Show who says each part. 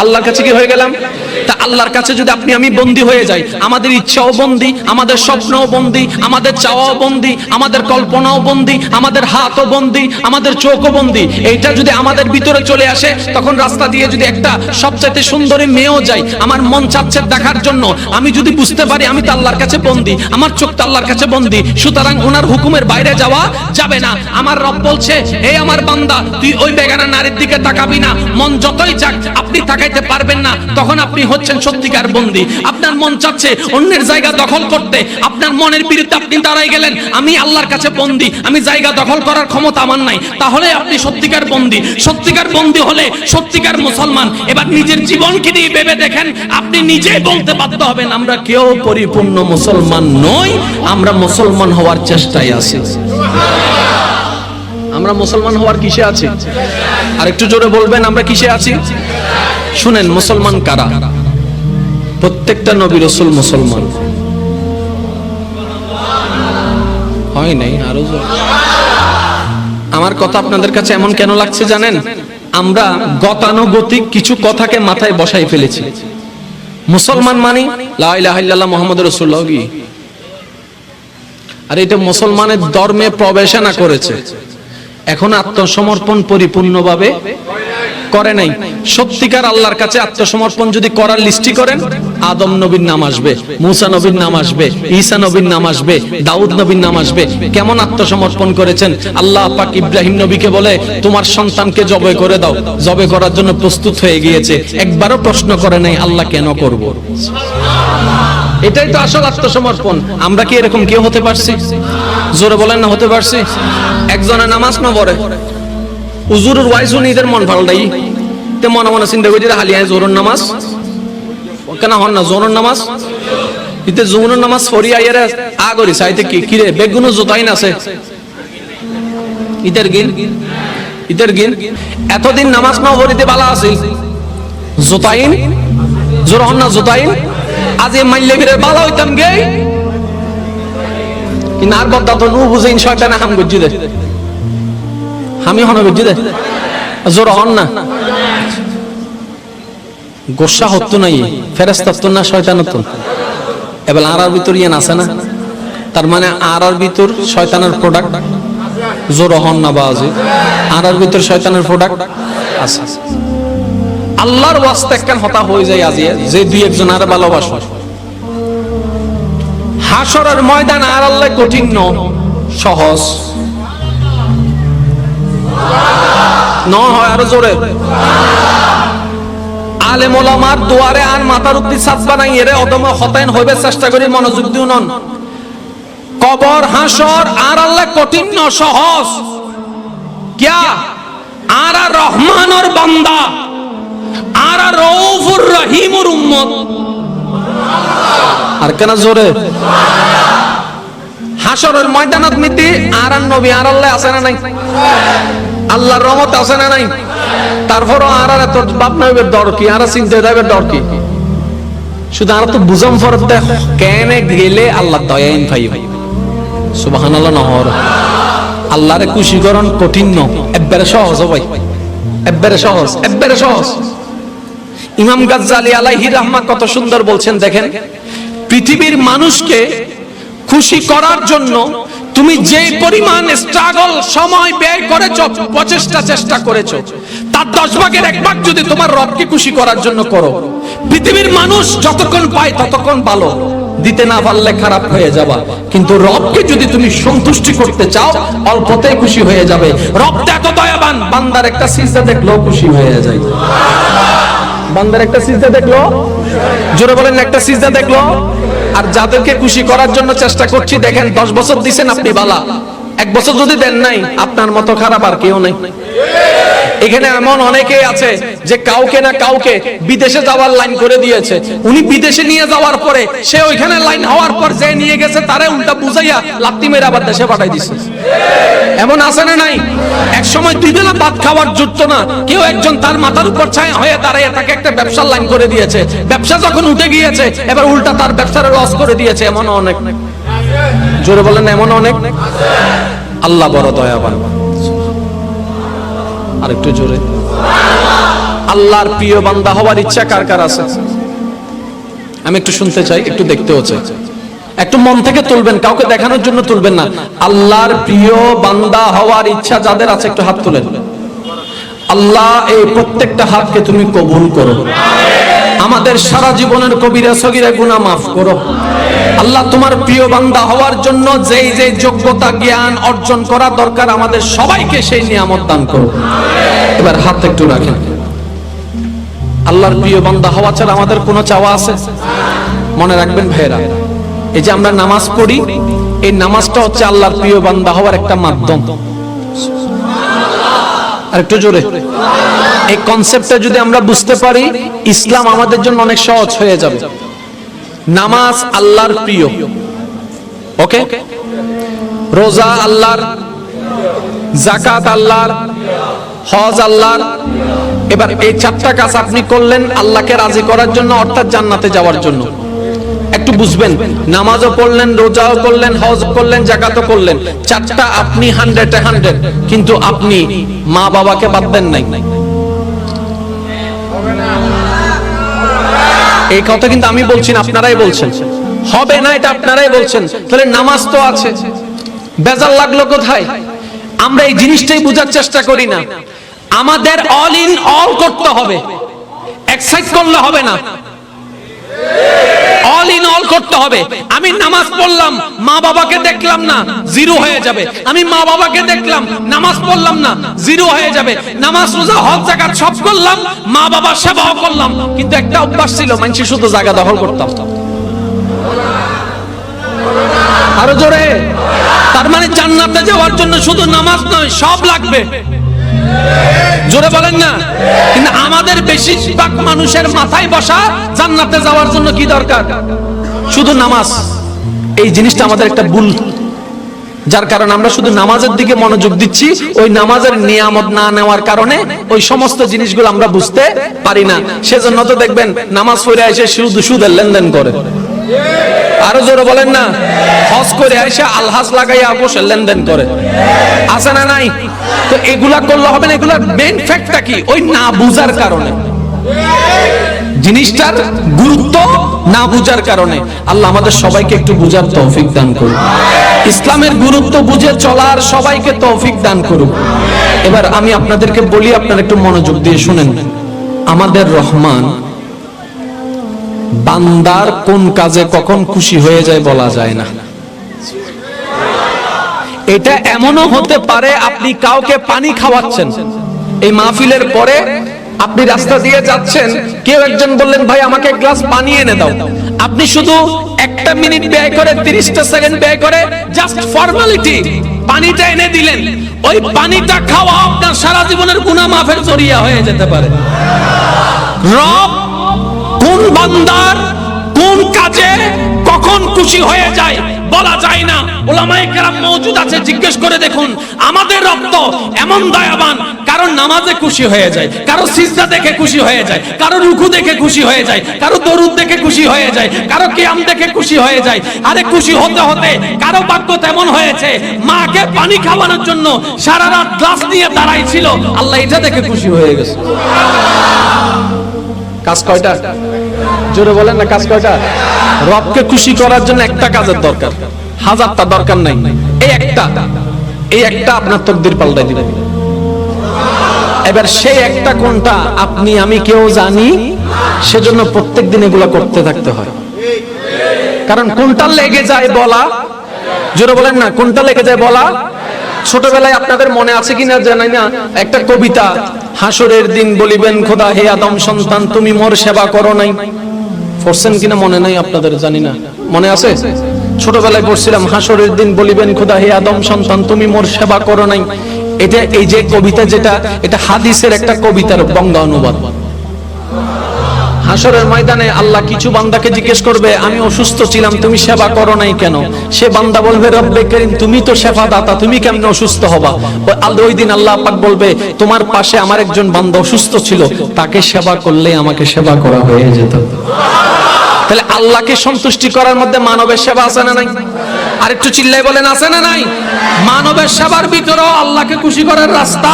Speaker 1: আল্লাহর কাছে কি হয়ে গেলাম? তা আল্লাহর কাছে যদি আপনি, আমি বন্দী হয়ে যাই, আমাদের ইচ্ছাও বন্দী, আমাদের স্বপ্নও বন্দী, আমাদের চাওয়াও বন্দী, আমাদের কল্পনাও বন্দী, আমাদের হাতও বন্দী, আমাদের চোখও বন্দী, এইটা যদি আমাদের ভিতরে চলে আসে, তখন রাস্তা দিয়ে যদি একটা সবচাইতে সুন্দরী মেয়েও যায় আমার মন চাচ্ছে দেখার জন্য, আমি যদি বুঝতে পারি আমি তো আল্লাহর কাছে বন্দী, আমার চোখ তো আল্লাহর কাছে বন্দী, সুতরাং ওনার হুকুমের বাইরে যাওয়া যাবে না। আমার রব বলছে, হে আমার বান্দা, তুই ওই বেগানা নারীর দিকে তাকাবি না, মন যতই যাক আপনি তাকাইতে পারবেন না, তখন আপনি হচ্ছেন সত্যিকার বন্দী। আপনার মন চাচ্ছে অন্যের জায়গা দখল করতে। আপনার মনের বিরুদ্ধে আপনি দাঁড়াই গেলেন, আমি আল্লাহর কাছে বন্দী। আমি জায়গা দখল করার ক্ষমতা আমার নাই। তাহলে আপনি সত্যিকার বন্দী। সত্যিকার বন্দী হলে সত্যিকার মুসলমান। এবার নিজের জীবনকে নিয়ে ভেবে দেখেন, আপনি নিজেই বলতে বাধ্য হবেন, আমরা কেউ পরিপূর্ণ মুসলমান নই, আমরা মুসলমান হওয়ার চেষ্টায় আছি। আমরা মুসলমান হওয়ার কিসে আছি? আর একটু জোরে বলবেন, আমরা কিসে আছি? শুনেন, মুসলমান কারা? প্রত্যেকটা নবী রসুল মুসলমান। হয় নাই? আরও আমার কথা আপনাদের কাছে এমন কেন লাগছে জানেন? আমরা গতানুগতিক কিছু কথাকে মাথায় বসাই ফেলেছি। মুসলমান মানি? লা ইলাহা ইল্লাল্লাহ মুহাম্মাদুর রাসূলুল্লাহ কি? আর এটা মুসলমানের ধর্মে প্রবেশনা করেছে। এখন আত্মসমর্পণ পরিপূর্ণভাবে করে নাই। সত্যিকার আল্লাহর কাছে আত্মসমর্পণ যদি করার লিস্টি করেন আদম নবীর নাম আসবে, মুসা নবীর নাম আসবে, ঈসা নবীর নাম আসবে, দাউদ নবীর নাম আসবে। কেমন আত্মসমর্পণ করেছেন? আল্লাহ পাক ইব্রাহিম নবীকে বলে, তোমার সন্তানকে জবে করে দাও। জবে করার জন্য প্রস্তুত হয়ে গিয়েছে। একবারও প্রশ্ন করে নাই, আল্লাহ কেন করব? এটাই তো আসল আত্মসমর্পণ। আমরা কি এরকম কেউ হতে পারছি? জোরে বলেন না, হতে পারছি? একজনে নামাজ না পড়ে? উজুরের ওয়াইজ নিজের মন পাল্টাই তে মনে মনে চিন্তা করি হালিয়ায় জোরন নামাজ। কেন হন না? জোরন নামাজ? ইতে জোরন নামাজ পড়ি আইয়ারে আগরি সাইতে কি? কিরে বেগুনো জোতাই না আছে ইতের গিন? ইতের গিন? এতদিন নামাজ না পড়িতে বালা আছিল জোতাইন? জোর হন না জোতাইন? আজ মাইলে ফিরে বালা হইতাম গে। কিন্তু আর বদ্দা তো নু বুঝেন শয়তানে হাম গজ্জি দে। আমি হন গজ্জি দে। জোর হন না। গোসা হতো নাই ফেরেস্তা হতো না, শয়তান হতো এবার আর আর ভিতর ইয়ে আছে না? তার মানে আর আর ভিতর শয়তানের প্রোডাক্ট জোর হন না বাজে। আর আর ভিতর শয়তানের প্রোডাক্ট আছে। আল্লাহর ওয়াস্তে একখান হতা হয়ে যায় আজিয়ে যে দুই একজন আর ভালোবাসো। হাসরের ময়দান আর আল্লাহ কঠিন সহজ। ন হয় আরও জোরে। আলেম ওলামার দুয়ারে আর মাথার উপর সাত বানাই এরে অদম হতায়ন হইবে চেষ্টা করি মনোযোগ দিও নন। কবর, হাসর, আর আল্লাহ কঠিন ন সহজ। কিয়া? আর আর রহমানর বান্দা। আর আর রৌফুর রহিমুর উম্মত। আর কেন জোরে? হাসরের ময়দানত মিতি আর নবী আর আল্লাহ আছে না নাই? আল্লাহর রহমত আছে না নাই? তারপরও আর আর এত বাপ নাইবে ডর কি? আর চিন্তা যাবে ডর কি? শুধু আর তো বুঝাম ফরত দেখ, কেন গেলে আল্লাহ দয়াইন ভাই সুবহানাল্লাহ নহর আল্লাহরে খুশি করন কঠিন ন একবারে সহজ ভাই। একবারে সহজ একবারে সহজ। ইমাম গাজ্জালি আলাইহি রাহমা কত সুন্দর বলছেন দেখেন, পৃথিবীর মানুষকে খুশি করার জন্য তুমি যে পরিমাণ স্ট্রাগল সময় ব্যয় করেছ, প্রচেষ্টা, চেষ্টা করেছ, তার দশ ভাগের এক ভাগ যদি তোমার রবকে খুশি করার জন্য করো। পৃথিবীর মানুষ যতক্ষণ পায় ততক্ষণ ভালো। দিতে না পারলে খারাপ হয়ে যাবা। কিন্তু রবকে যদি তুমি সন্তুষ্টি করতে চাও অল্পতে খুশি হয়ে যাবে। রব এত দয়াবান, বান্দার একটা সিজদা দেখলেও খুশি হয়ে যায়। বান্দার একটা সিজদা দেখল? জোরে বলেন, একটা সিজদা দেখল? আর যাদেরকে খুশি করার জন্য চেষ্টা করছি, দেখেন দশ বছর দিছেন আপনি বালা। এক বছর যদি দেন নাই, আপনার মতো খারাপ আর কেউ নেই। এখানে এমন অনেকেই আছে যে কাউকে না কাউকে বিদেশে যাওয়ার লাইন করে দিয়েছে। উনি বিদেশে নিয়ে যাওয়ার পরে সে ওইখানে লাইন হওয়ার পর যে নিয়ে গেছে, তারে উল্টা বুঝাইয়া লাত্তি মেরে আবার দেশে পাঠাই দিছে। এমন আছে না নাই? এক সময় দুই বেলা ভাত খাওয়ার জুটতো না। কেউ একজন তার মাথার উপর ছায়া হয়ে দাঁড়িয়ে তাকে একটা ব্যবসার লাইন করে দিয়েছে। ব্যবসা যখন উঠে গিয়েছে, এবার উল্টা তার ব্যবসার লস করে দিয়েছে, এমন অনেক। জোরে বলেন, এমন অনেক? আল্লাহ বড় দয়াবান। আর একটু জোরে। আল্লাহর প্রিয় বান্দা হওয়ার ইচ্ছা কার কার আছে? আমি একটু শুনতে চাই, একটু দেখতেও চাই। একটু মন থেকে তুলবেন, কাউকে দেখানোর জন্য তুলবেন না। আল্লাহর প্রিয় বান্দা হওয়ার ইচ্ছা যাদের আছে, একটু হাত তুলেন। আল্লাহ এই প্রত্যেকটা হাতকে তুমি কবুল করো। আমাদের সারা জীবনের কবিরা সগিরা গুনাহ মাফ করো। আল্লাহ তোমার প্রিয় বান্দা হওয়ার জন্য যেই যেই যোগ্যতা, জ্ঞান অর্জন করা দরকার, আমাদের সবাইকে সেই নিয়ামত দান করো। এবার হাত একটু রাখেন। আল্লাহর প্রিয় বান্দা হওয়া ছাড়া আমাদের কোনো চাওয়া আছে? মনে রাখবেন ভাইয়েরা, এই যে আমরা নামাজ পড়ি, এই নামাজটা হচ্ছে আল্লাহর প্রিয় বান্দা হওয়ার একটা মাধ্যম। আর একটু জোরে। এই কনসেপ্টটা যদি আমরা বুঝতে পারি ইসলাম আমাদের জন্য অনেক সহজ হয়ে যাবে। নামাজ আল্লাহর প্রিয়। ওকে? রোজা আল্লাহর জাকাত আল্লাহর, হজ আল্লাহর। এবার এই চারটা কাজ আপনি করলেন আল্লাহকে রাজি করার জন্য, অর্থাৎ জান্নাতে যাওয়ার জন্য। একটু বুঝবেন, নামাজও পড়লেন, রোজাও করলেন, হজ করলেন জাকাতও করলেন। চারটা আপনি হান্ড্রেড হান্ড্রেড কিন্তু আপনি মা বাবাকে বাদ দেন নাই। এই কথা কিন্তু আমি বলছি না, আপনারাই বলছেন। হবে না এটা আপনারাই বলছেন। তাহলে নামাজ তো আছে। বেজাল লাগল কোথায়? আমরা এই জিনিসটাই বোঝার চেষ্টা করি না। আমাদের অল ইন অল করতে হবে। এক্সাইট করলে হবে না। অল করতে হবে। আমি নামাজ পড়লাম, মা বাবাকে দেখলাম না, জিরো হয়ে যাবে। আমি মা বাবাকে দেখলাম, নামাজ পড়লাম না, জিরো হয়ে যাবে। নামাজ, রোজা, হজ জাকাত সব করলাম, মা বাবার সেবাও করলাম। কিন্তু একটা অভ্যাস ছিল মানুষ শুধু জায়গা দখল করতাম। আরও জোরে। তার মানে জান্নাতে যাওয়ার জন্য শুধু নামাজ নয়, সব লাগবে। জোরে বলেন না? কিন্তু আমাদের বেশিরভাগ মানুষের মাথায় বসা জান্নাতে যাওয়ার জন্য কি দরকার? শুধু নামাজ। এই জিনিসটা আমাদের একটা ভুল। যার কারণে আমরা শুধু নামাজের দিকে মনোযোগ দিচ্ছি, ওই নামাজের নিয়ামত না নেওয়ার কারণে ওই সমস্ত জিনিসগুলো আমরা বুঝতে পারি না। সেজন্য তো দেখবেন, নামাজ পড়ে এসে শুধু সুদের লেনদেন করে। আরও জোরে বলেন না, হজ করে এসে আলহাজ লাগাইয়া বসে লেনদেন করে। আছে না নাই? তো এগুলা করলে হবে না, এগুলার মেইন ফ্যাক্টটা কি? ওই না বুঝার কারণে। জিনিসটার গুরুত্ব না বুঝার কারণে। আল্লাহ আমাদের সবাইকে একটু বুঝার তৌফিক দান করুন ইসলামের গুরুত্ব বুঝে চলার সবাইকে তৌফিক দান করুন এবার আমি আপনাদেরকে বলি, আপনারা একটু মনোযোগ দিয়ে শুনেন। আমাদের রহমান বান্দার কোন কাজে কখন খুশি হয়ে যায় বলা যায় না। এটা এমনও হতে পারে, আপনি কাউকে পানি খাওয়াচ্ছেন। এই মাহফিলের পরে আপনি রাস্তা দিয়ে যাচ্ছেন, কেউ একজন বললেন, ভাই, আমাকে এক গ্লাস পানি এনে দাও। আপনি শুধু একটা মিনিট ব্যয় করে, তিরিশটা সেকেন্ড ব্যয় করে জাস্ট ফর্মালিটি পানিটা এনে দিলেন। ওই পানিটা খাওয়া আপনার সারা জীবনের গুনাহ মাফের জরিয়া হয়ে যেতে পারে। রব কোন বান্দার কোন কাজে কখন খুশি হয়ে যায় বলা যায় না। ওলামায়ে কেরাম মওজুদ আছে, জিজ্ঞেস করে দেখুন। আমাদের রক্ত এমন দয়াবান কারও নামাজে খুশি হয়ে যায় কারও সিজদা দেখে খুশি হয়ে যায় কারও রুকু দেখে খুশি হয়ে যায় কারও দরুদ দেখে খুশি হয়ে যায় কারও কিয়াম দেখে খুশি হয়ে যায়। আরে খুশি হতে হতে কারও ভাগ্য তেমন হয়েছে, মাকে পানি খাওয়ানোর জন্য সারা রাত গ্লাস নিয়ে দাঁড়াই ছিল আল্লাহ এটা দেখে খুশি হয়ে গেছে। কাজ কয়টা? জোরে বলেন না, কাজ কয়টা? রবকে খুশি করার জন্য একটা কাজের দরকার, হাজারটা দরকার নাই। এই একটা এই একটা আপনার তকদির পাল্টাই দিবে এবার সেই একটা কোনটা আপনি, আমি কেউ জানি, সেজন্য প্রত্যেক দিন এগুলো করতে থাকতে হয়। কারণ কোনটা লেগে যায় বলা, জোরে বলেন না, কোনটা লেগে যায় বলা? ছোটবেলায় আপনাদের মনে আছে কিনা জানি না, একটা কবিতা, হাসরের দিন বলিবেন, খোদা, হে আদম সন্তান, তুমি মোর সেবা করো নাই। পড়ছেন কিনা মনে নাই আপনাদের, জানি না। মনে আছে? ছোটবেলায় পড়ছিলাম, হাসরের দিন বলিবেন, খোদা, হে আদম সন্তান, তুমি মোর সেবা করো নাই এটা এই যে কবিতা যেটা, এটা হাদিসের একটা কবিতার বঙ্গা অনুবাদ হাসরের ময়দানে আল্লাহ কিছু বান্দাকে জিজ্ঞেস করবে, আমি অসুস্থ ছিলাম, তুমি সেবা করো নাই কেন? সে বান্দা বলবে, রব্বে করিম, তুমি তো সেবা দাতা তুমি কেমন অসুস্থ হবা? ওই দিন আল্লাহ পাক বলবে, তোমার পাশে আমার একজন বান্দা অসুস্থ ছিল, তাকে সেবা করলে আমাকে সেবা করা হয়ে যেত। তাহলে আল্লাহকে সন্তুষ্টি করার মধ্যে মানবের সেবা আছে না নাই? আর একটু চিল্লাই বলেন আছে না নাই? মানবের সেবার ভিতরেও আল্লাহকে খুশি করার রাস্তা